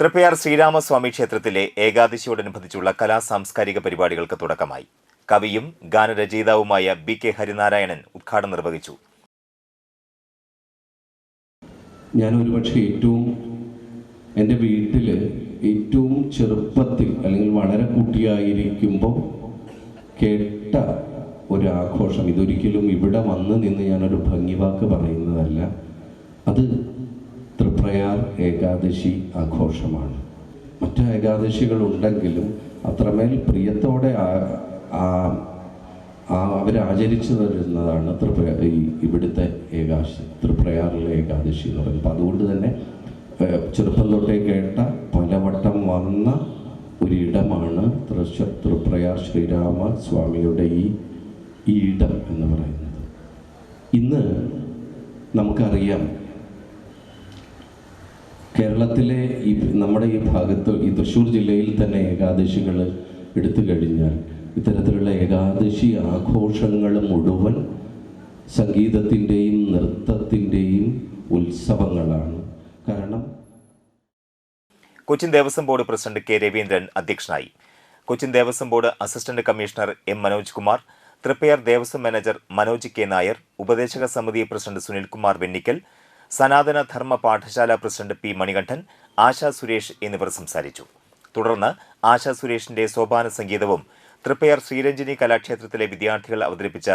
തൃപ്പയാർ ശ്രീരാമസ്വാമി ക്ഷേത്രത്തിലെ ഏകാദശിയോടനുബന്ധിച്ചുള്ള കലാ സാംസ്കാരിക പരിപാടികൾക്ക് തുടക്കമായി. കവിയും ഗാനരചയിതാവുമായ ബി കെ ഹരിനാരായണൻ ഉദ്ഘാടനം നിർവഹിച്ചു. ഞാൻ ഒരുപക്ഷെ ഏറ്റവും എന്റെ വീട്ടിൽ ഏറ്റവും ചെറുപ്പത്തിൽ അല്ലെങ്കിൽ വളരെ കുട്ടിയായിരിക്കുമ്പോൾ കേട്ട ഒരു ആഘോഷം ഇതൊരിക്കലും ഇവിടെ വന്ന് നിന്ന് ഞാനൊരു ഭംഗിവാക്ക് പറയുന്നതല്ല. അത് ഏകാദശി ആഘോഷമാണ്. മറ്റു ഏകാദശികൾ ഉണ്ടെങ്കിലും അത്രമേൽ പ്രിയത്തോടെ അവരാചരിച്ചു വരുന്നതാണ് തൃപ്ര ഈ ഇവിടുത്തെ ഏകാദശി തൃപ്രയാറിലെ ഏകാദശി എന്ന് പറയുന്നത്. അപ്പം അതുകൊണ്ട് തന്നെ ചെറുപ്പം തൊട്ടേ കേട്ട പലവട്ടം വന്ന ഒരിടമാണ് തൃശ്ശ തൃപ്രയാർ ശ്രീരാമ സ്വാമിയുടെ ഈ ഈ ഇടം എന്ന് പറയുന്നത്. ഇന്ന് നമുക്കറിയാം കേരളത്തിലെ ഈ നമ്മുടെ ഈ ഭാഗത്ത് ഈ തൃശ്ശൂർ ജില്ലയിൽ തന്നെ ഏകാദശികൾ എടുത്തു കഴിഞ്ഞാൽ ഇത്തരത്തിലുള്ള ഏകാദശി ആഘോഷങ്ങൾ മുഴുവൻ സംഗീതത്തിന്റെയും നൃത്തത്തിന്റെയും ഉത്സവങ്ങളാണ്. കാരണം Cochin Devaswom board president K Raveendran അധ്യക്ഷനായി. Cochin Devaswom board assistant commissioner M Manoj Kumar Triprayar Devaswom manager Manoj K Nair ഉപദേശക സമിതി president Sunilkumar Vennikkal Sanatana Dharma Pathashala president P Manikandan Asha Suresh എന്നിവർ സംസാരിച്ചു. തുടർന്ന് ആശാ സുരേഷിന്റെ സോപാന സംഗീതവും തൃപ്പയാർ ശ്രീരഞ്ജിനി കലാക്ഷേത്രത്തിലെ വിദ്യാർത്ഥികൾ അവതരിപ്പിച്ച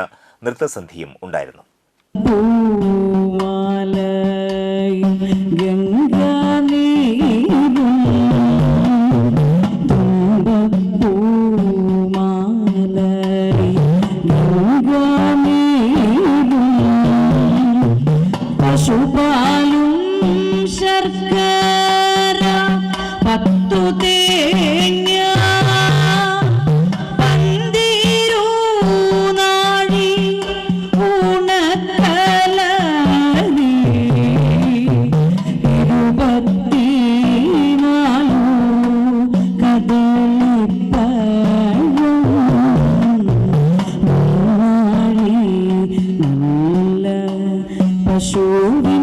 നൃത്തസന്ധിയും ഉണ്ടായിരുന്നു. ശൂരന്നേയും